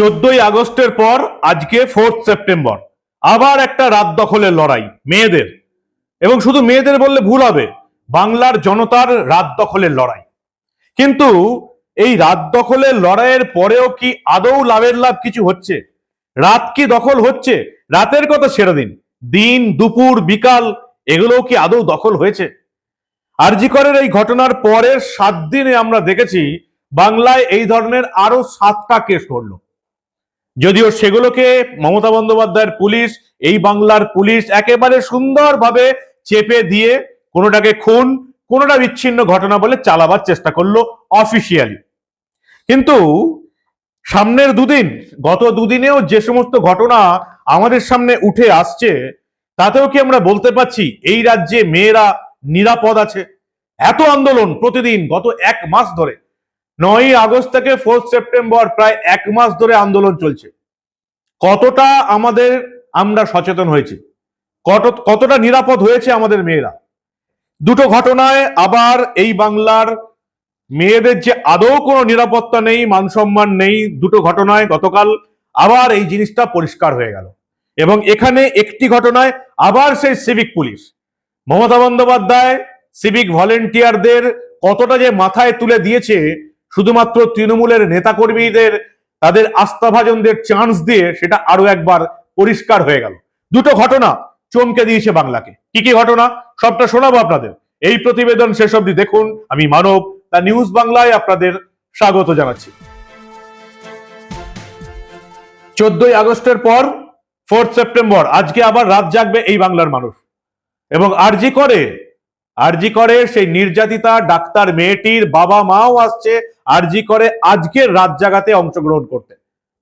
চোদ্দই আগস্টের পর আজকে ফোর্থ সেপ্টেম্বর আবার একটা রাত দখলের লড়াই, মেয়েদের। এবং শুধু মেয়েদের বললে ভুল হবে, বাংলার জনতার রাত দখলের লড়াই। কিন্তু এই রাত দখলের লড়াইয়ের পরেও কি আদৌ লাভের লাভ কিছু হচ্ছে? রাত কি দখল হচ্ছে? রাতের কথা ছেড়ে দিন। দিন, দুপুর, বিকাল, এগুলোও কি আদৌ দখল হয়েছে? আরজিকরের এই ঘটনার পরের সাত দিনে আমরা দেখেছি, বাংলায় এই ধরনের আরও সাতটা কেস ঘটলো। যদিও সেগুলোকে মমতা বন্দ্যোপাধ্যায়ের পুলিশ, এই বাংলার পুলিশ একেবারে সুন্দরভাবে চেপে দিয়ে কোনোটাকে খুন, কোনোটা বিচ্ছিন্ন ঘটনা বলে চালাবার চেষ্টা করল অফিসিয়ালি কিন্তু সামনের দুদিন, গত দুদিনেও যে সমস্ত ঘটনা আমাদের সামনে উঠে আসছে, তাতেও কি আমরা বলতে পারছি এই রাজ্যে মেয়েরা নিরাপদ আছে? এত আন্দোলন প্রতিদিন গত এক মাস ধরে। নয়ই আগস্ট থেকে ফোর্থ সেপ্টেম্বর প্রায় এক মাস ধরে আন্দোলন চলছে। কতটা আমাদের আমরা সচেতন হয়েছি? কত, কতটা নিরাপদ হয়েছে আমাদের মেয়েরা? দুটো ঘটনায় আবার এই বাংলার মেয়েদের যে আদৌ কোনো নিরাপত্তা নেই মান সম্মান নেই, দুটো ঘটনায় গতকাল আবার এই জিনিসটা পরিষ্কার হয়ে গেল। এবং এখানে একটি ঘটনায় আবার সেই civic police. Mamata Bandyopadhyay civic ভলেন্টিয়ারদের কতটা যে মাথায় তুলে দিয়েছে, শুধুমাত্র তৃণমূলের নেতাকর্মীদের তাদের আস্থাভাজনদের চান্স দিয়ে সেটা আরও একবার পরিষ্কার হয়ে গেল। দুটো ঘটনা চমকে দিয়েছে বাংলাকে। কি কি ঘটনা? সবটা শোনাবো আপনাদের। এই প্রতিবেদন শেষ অব্দি দেখুন। আমি মানব তা নিউজ বাংলায় আপনাদের স্বাগত জানাচ্ছি। চোদ্দই আগস্টের পর ফোর্থ সেপ্টেম্বর আজকে আবার রাত জাগবে এই বাংলার মানুষ। এবং আরজি করে আরজি করে সেই নির্যাতিতা ডাক্তার মেয়েটির বাবা মাও আসছে আরজি করে আজকের রাত জাগাতে অংশগ্রহণ করতে।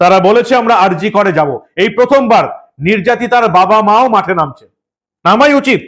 তারা বলেছে, আমরা আরজি করে যাব। এই প্রথমবার নির্যাতিতার বাবা মাও মাঠে নামছে। নামাই উচিত।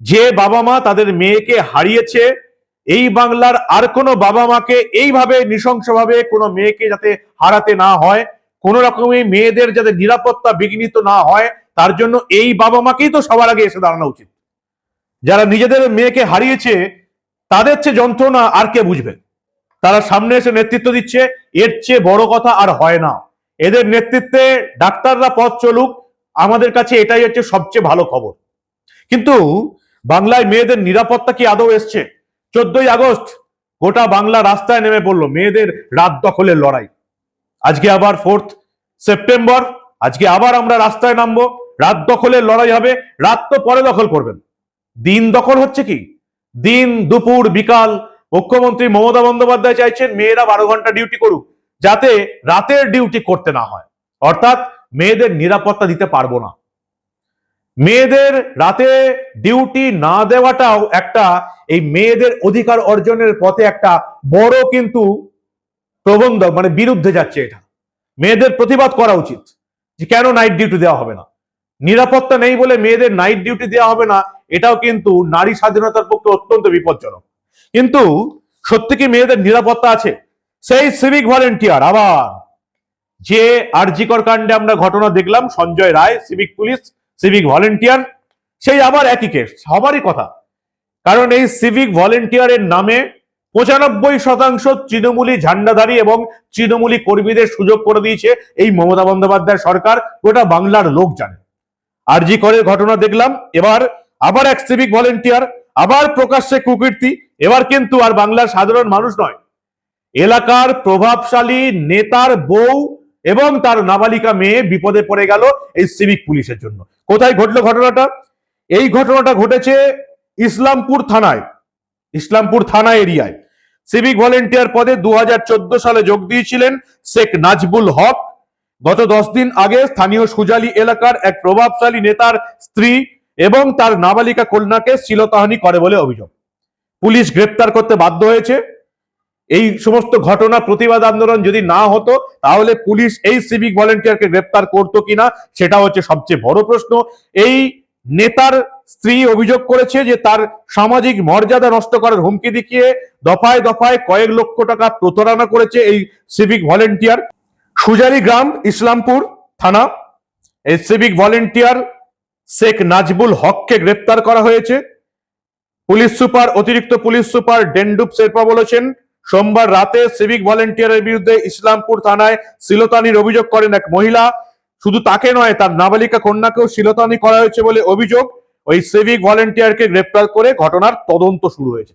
যে বাবা মা তাদের মেয়েকে হারিয়েছে, এই বাংলার আর কোনো বাবা মাকে এইভাবে নৃশংসভাবে কোনো মেয়েকে যাতে হারাতে না হয়, কোন রকমই মেয়েদের যাতে নিরাপত্তা বিঘ্নিত না হয়, তার জন্য এই বাবা মাকেই তো সবার আগে এসে দাঁড়ানো উচিত। যারা নিজেদের মেয়েকে হারিয়েছে, তাদের চেয়ে যন্ত্রণা আর কে বুঝবে? তারা সামনে এসে নেতৃত্ব দিচ্ছে, এর চেয়ে বড় কথা আর হয় না। এদের নেতৃত্বে ডাক্তাররা পথ চলুক, আমাদের কাছে এটাই হচ্ছে সবচেয়ে ভালো খবর। কিন্তু বাংলায় মেয়েদের নিরাপত্তা কি আদৌ এসছে? চোদ্দই আগস্ট গোটা বাংলা রাস্তায় নেমে পড়ল মেয়েদের রাত দখলের লড়াই। আজকে আবার ফোর্থ সেপ্টেম্বর, আজকে আবার আমরা রাস্তায় নামবো। রাত দখলের লড়াই হবে, রাত তো পরে দখল করবেন। দিন দখল হচ্ছে কি? দিন, দুপুর, বিকাল মুখ্যমন্ত্রী মমতা বন্দ্যোপাধ্যায় চাইছেন মেয়েরা বারো ঘণ্টা ডিউটি করুক, যাতে রাতের ডিউটি করতে না হয়। অর্থাৎ মেয়েদের নিরাপত্তা দিতে পারব না। মেয়েদের রাতে ডিউটি না দেওয়াটাও একটা এই মেয়েদের অধিকার অর্জনের পথে একটা বড় কিন্তু প্রবন্ধ মানে বিরুদ্ধে যাচ্ছে এটা। মেয়েদের প্রতিবাদ করা উচিত যে কেন নাইট ডিউটি দেওয়া হবে না? নিরাপত্তা নেই বলে মেয়েদের নাইট ডিউটি দেওয়া হবে না, এটাও কিন্তু নারী স্বাধীনতার পক্ষে অত্যন্ত বিপজ্জনক। কিন্তু সত্যি কি মেয়েদের নিরাপত্তা আছে? সেই সিভিক ভলেন্টিয়ার আবার যে আরজিকর কাণ্ডে আমরা ঘটনা দেখলাম, Sanjay Roy civic police civic volunteer সেই আবার একই কেস সবারই কথা। কারণ এই সিভিক ভলেন্টিয়ারের নামে পঁচানব্বই শতাংশ তৃণমূলী ঝান্ডাধারী এবং তৃণমূলী কর্মীদের সুযোগ করে দিয়েছে এই মমতা বন্দ্যোপাধ্যায় সরকার, গোটা বাংলার লোক জানে। আরজি করের ঘটনা দেখলাম। এবার আবার এক সিভিক ভলেন্টিয়ার আবার প্রকাশ্যে কুকীর্তি, এবার কিন্তু আর বাংলার সাধারণ মানুষ নয়। এলাকার প্রভাবশালী নেতার বউ এবং তার নাবালিকা মেয়ে বিপদে পড়ে গেল এই সিভিক পুলিশের জন্য। কোথায় ঘটলো ঘটনাটা? এই ঘটনাটা ঘটেছে ইসলামপুর থানায়, ইসলামপুর থানা এরিয়ায়। সিভিক ভলেন্টিয়ার পদে দু হাজার চোদ্দ সালে যোগ দিয়েছিলেন শেখ নাজবুল হক। গত দশ দিন আগে স্থানীয় সুজালি এলাকার এক প্রভাবশালী নেতার স্ত্রী এবং তার নাবালিকা কন্যাকে শ্লীলতাহানি করে বলে অভিযোগ। পুলিশ গ্রেপ্তার করতে বাধ্য হয়েছে। এই সমস্ত ঘটনা প্রতিবাদ আন্দোলন যদি না হতো, তাহলে পুলিশ এই সিভিক ভলেন্টিয়ারকে গ্রেপ্তার করতো কিনা, সেটা হচ্ছে সবচেয়ে বড় প্রশ্ন। এই নেতার স্ত্রী অভিযোগ করেছে যে তার সামাজিক মর্যাদা নষ্ট করার হুমকি দেখিয়ে দফায় দফায় কয়েক লক্ষ টাকা প্রতারণা করেছে এই সিভিক ভলেন্টিয়ার সুজারি গ্রাম, ইসলামপুর থানা। এই সিভিক ভলেন্টিয়ার শেখ নাজবুল হককে গ্রেপ্তার করা হয়েছে। পুলিশ সুপার, অতিরিক্ত পুলিশ সুপার ডেন্ডুপ শেরপা বলেছেন, সোমবার রাতে সিভিক ভলেন্টিয়ারের বিরুদ্ধে ইসলামপুর থানায় শিলতানির অভিযোগ করেন এক মহিলা। শুধু তাকে নয়, তার নাবালিকা কন্যাকেও শিলতানি করা হয়েছে বলে অভিযোগ। ওই সিভিক ভলেন্টিয়ারকে গ্রেপ্তার করে ঘটনার তদন্ত শুরু হয়েছে।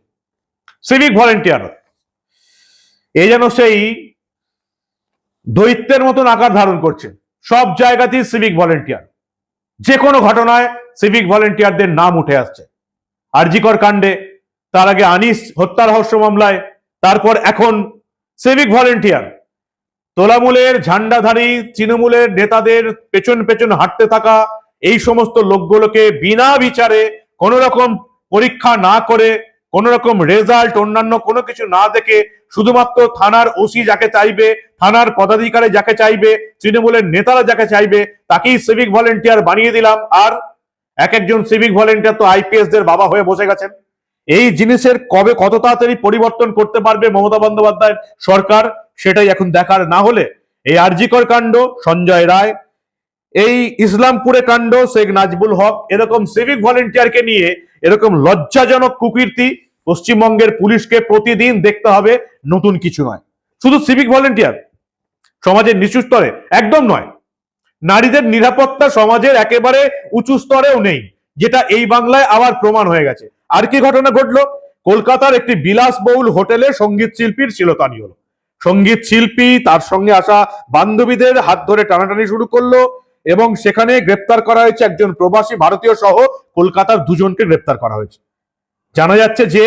সিভিক ভলেন্টিয়ার এ যেন সেই দৈত্যের মতন আকার ধারণ করছে। সব জায়গাতেই সিভিক ভলেন্টিয়ার যে কোনো ঘটনায় সিভিক ভলেন্টিয়ারদের নাম উঠে আসছে। আরজিকর কাণ্ডে, তার আগে আনিস হত্যা রহস্য মামলায়, তারপর এখন সিভিক ভলেন্টিয়ার তোলামূলের ঝান্ডাধারী, তৃণমূলের নেতাদের পেছন পেছন হাঁটতে থাকা এই সমস্ত লোকগুলোকে বিনা বিচারে কোন রকম পরীক্ষা না করে কোন রকম রেজাল্ট অন্যান্য কোনো কিছু না দেখে শুধুমাত্র থানার ওসি যাকে চাইবে, থানার পদাধিকারী যাকে চাইবে, তৃণমূলের নেতারা যাকে চাইবে, তাকেই সিভিক ভলেন্টিয়ার বানিয়ে দিলাম। আর এক একজন সিভিক ভলেন্টিয়ার তো আইপিএস দের বাবা হয়ে বসে গেছেন। এই জিনিসের কবে কত তাড়াতাড়ি পরিবর্তন করতে পারবে মমতা বন্দ্যোপাধ্যায়ের সরকার, সেটাই এখন দেখার না হলে। এই আরজিকর কাণ্ড, সঞ্জয় রায়, এই ইসলামপুরে কাণ্ড, শেখ নাজবুল হক, এরকম সিভিক ভলেন্টিয়ারকে নিয়ে এরকম লজ্জাজনক কুকীর্তি পশ্চিমবঙ্গের পুলিশকে প্রতিদিন দেখতে হবে, নতুন কিছু নয়। শুধু সিভিক ভলেন্টিয়ার সমাজের নিচু স্তরে, একদম নয়। নারীদের নিরাপত্তা সমাজের একেবারে উঁচু স্তরেও নেই, যেটা এই বাংলায় আবার প্রমাণ হয়ে গেছে। আর কি ঘটনা ঘটলো? কলকাতার একটি বিলাসবহুল হোটেলে সংগীত শিল্পীর শিলতানি হলো। সংগীত শিল্পী, তার সঙ্গে আসা বান্ধবীদের হাত ধরে টানাটানি শুরু করল। এবং সেখানে গ্রেপ্তার করা হয়েছে একজন প্রবাসী ভারতীয় সহ কলকাতার দুজনকে গ্রেপ্তার করা হয়েছে। জানা যাচ্ছে যে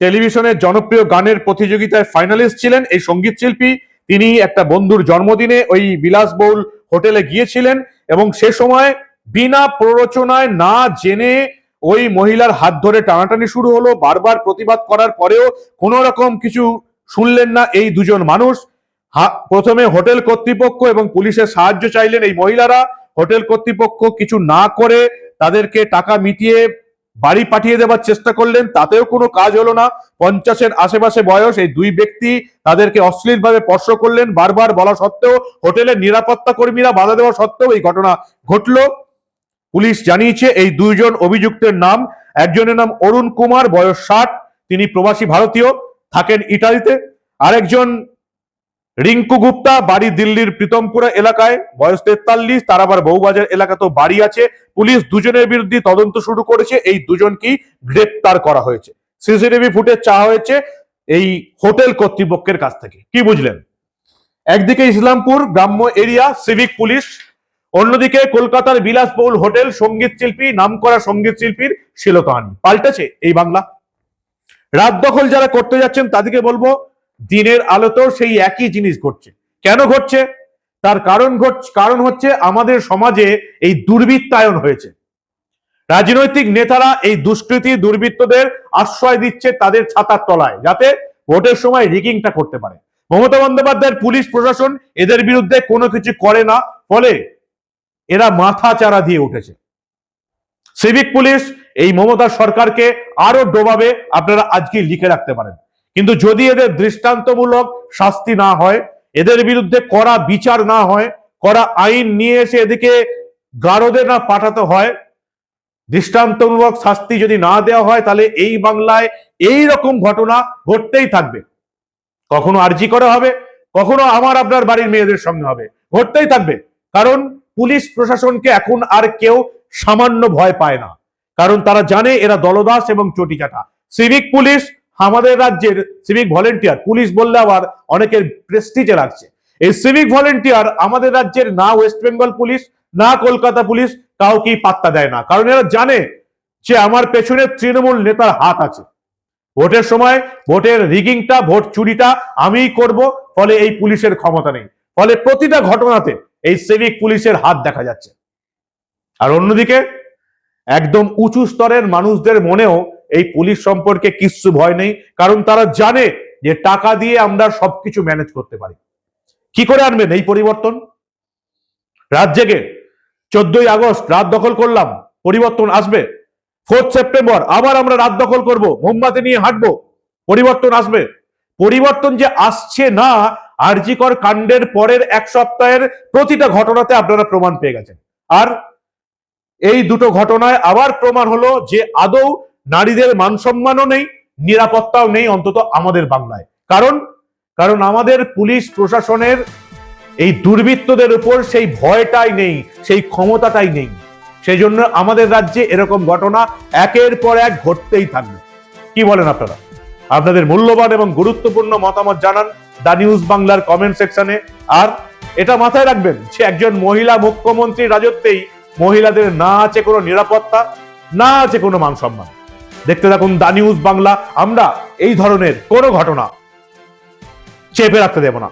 টেলিভিশনের জনপ্রিয় গানের প্রতিযোগিতায় ফাইনালিস্ট ছিলেন এই সংগীত শিল্পী। তিনি একটা বন্ধুর জন্মদিনে ওই বিলাসবহুল হোটেলে গিয়েছিলেন এবং সে সময় বিনা প্ররোচনায় না জেনে ওই মহিলার হাত ধরে টানাটানি শুরু হলো। বারবার প্রতিবাদ করার পরেও কোনো রকম কিছু শুনলেন না এই দুজন মানুষ। প্রথমে হোটেল কর্তৃপক্ষ এবং পুলিশের সাহায্য চাইলেন এই মহিলারা। হোটেল কর্তৃপক্ষ কিছু না করে তাদেরকে টাকা মিটিয়ে বাড়ি পাঠিয়ে দেওয়ার চেষ্টা করলেন, তাতেও কোনো কাজ হলো না। পঞ্চাশের আশেপাশে বয়স, এই দুই ব্যক্তি তাদেরকে অশ্লীলভাবে স্পর্শ করলেন, বারবার বলা সত্ত্বেও হোটেলের নিরাপত্তা কর্মীরা বাধা দেওয়া সত্ত্বেও এই ঘটনা ঘটলো। পুলিশ জানিয়েছে, এই দুইজন অভিযুক্তের নাম, একজনের নাম অরুণ কুমার, বয়স ষাট, তিনি প্রবাসী ভারতীয়, থাকেন ইটালিতে। আরেকজন রিঙ্কু গুপ্তা, বাড়ি দিল্লির প্রীতমপুরা এলাকায়। বয়স তেতাল্লিশ তার আবার বউবাজার এলাকাতেও বাড়ি আছে। পুলিশ দুজনের বিরুদ্ধে তদন্ত শুরু করেছে। এই দুজনকেই গ্রেপ্তার করা হয়েছে। সিসিটিভি ফুটেজ চাওয়া হয়েছে এই হোটেল কর্তৃপক্ষের কাছ থেকে। কি বুঝলেন? একদিকে ইসলামপুর গ্রাম্য এরিয়া, সিভিক পুলিশ। অন্যদিকে কলকাতার বিলাসবহুল হোটেল, সংগীত শিল্পী, নামকরা সংগীত শিল্পীর শিলতাহানি। পাল্টেছে এই বাংলা। রাত দখল যারা করতে যাচ্ছেন, তাদেরকে বলব দিনের আলোতেও সেই একই জিনিস ঘটছে। কেন ঘটছে? তার কারণ ঘটছে কারণ হচ্ছে আমাদের সমাজে এই দুর্বৃত্তায়ন হয়েছে। রাজনৈতিক নেতারা এই দুষ্কৃতী দুর্বৃত্তদের আশ্রয় দিচ্ছে তাদের ছাতার তলায়, যাতে ভোটের সময় রিগিংটা করতে পারে। মমতা বন্দ্যোপাধ্যায়ের পুলিশ প্রশাসন এদের বিরুদ্ধে কোনো কিছু করে না, ফলে এরা মাথা চারা দিয়ে উঠেছে। সিভিক পুলিশ এই মমতা সরকারকে আরও ডোবাবে, আপনারা আজকে লিখে রাখতে পারেন। কিন্তু যদি এদের দৃষ্টান্তমূলক শাস্তি না হয়, এদের বিরুদ্ধে কড়া বিচার না হয়, কড়া আইন নিয়ে এসে এদিকে গারদে না পাঠাতে হয়, দৃষ্টান্তমূলক শাস্তি যদি না দেওয়া হয়, তাহলে এই বাংলায় এই রকম ঘটনা ঘটতেই থাকবে। কখনো আর্জি করা হবে, কখনো আমার আপনার বাড়ির মেয়েদের সঙ্গে হবে, ঘটতেই থাকবে। কারণ পুলিশ প্রশাসনকে এখন আর কেউ সামান্য ভয় পায় না। কারণ তারা জানে এরা দলদাস এবং চটিচাটা। সিভিক পুলিশ আমাদের রাজ্যের সিভিক ভলেন্টিয়ার পুলিশ বললে আবার অনেকের প্রেস্টিজে লাগছে। এই সিভিক ভলেন্টিয়ার আমাদের রাজ্যের না ওয়েস্ট বেঙ্গল পুলিশ, না কলকাতা পুলিশ কাউকেই পাত্তা দেয় না। কারণ এরা জানে যে আমার পেছনে তৃণমূল নেতার হাত আছে। ভোটের সময় ভোটের রিগিংটা, ভোট চুরিটা আমিই করব, ফলে এই পুলিশের ক্ষমতা নেই। ফলে প্রতিটা ঘটনাতে এই সিভিক পুলিশের হাত দেখা যাচ্ছে। আর অন্যদিকে একদম উঁচু স্তরের মানুষদের মনেও এই পুলিশ সম্পর্কে কিচ্ছু ভয় নেই, কারণ তারা জানে যে টাকা দিয়ে আমরা সবকিছু ম্যানেজ করতে পারি। কি করে আনবেন এই পরিবর্তন? রাত জেগে চোদ্দই আগস্ট রাত দখল করলাম, পরিবর্তন আসবে। ফোর্থ সেপ্টেম্বর আবার আমরা রাত দখল করব, মোমবাতি নিয়ে হাঁটবো, পরিবর্তন আসবে। পরিবর্তন যে আসছে না, আরজিকর কাণ্ডের পরের এক সপ্তাহের প্রতিটা ঘটনাতে আপনারা প্রমাণ পেয়ে গেছেন। আর এই দুটো ঘটনায় আবার প্রমাণ হলো যে আদৌ নারীদের মান সম্মানও নেই, নিরাপত্তাও নেই, অন্তত আমাদের বাংলায়। কারণ কারণ আমাদের পুলিশ প্রশাসনের এই দুর্বৃত্তদের উপর সেই ভয়টাই নেই, সেই ক্ষমতাটাই নেই। সেই জন্য আমাদের রাজ্যে এরকম ঘটনা একের পর এক ঘটতেই থাকবে। কি বলেন আপনারা? আপনাদের মূল্যবান এবং গুরুত্বপূর্ণ মতামত জানান দা নিউজ বাংলার কমেন্ট সেকশনে। আর এটা মাথায় রাখবেন যে একজন মহিলা মুখ্যমন্ত্রীর রাজত্বেই মহিলাদের না আছে কোনো নিরাপত্তা, না আছে কোনো মান সম্মান দেখতে থাকুন দা নিউজ বাংলা। আমরা এই ধরনের কোনো ঘটনা চেপে রাখতে দেব না।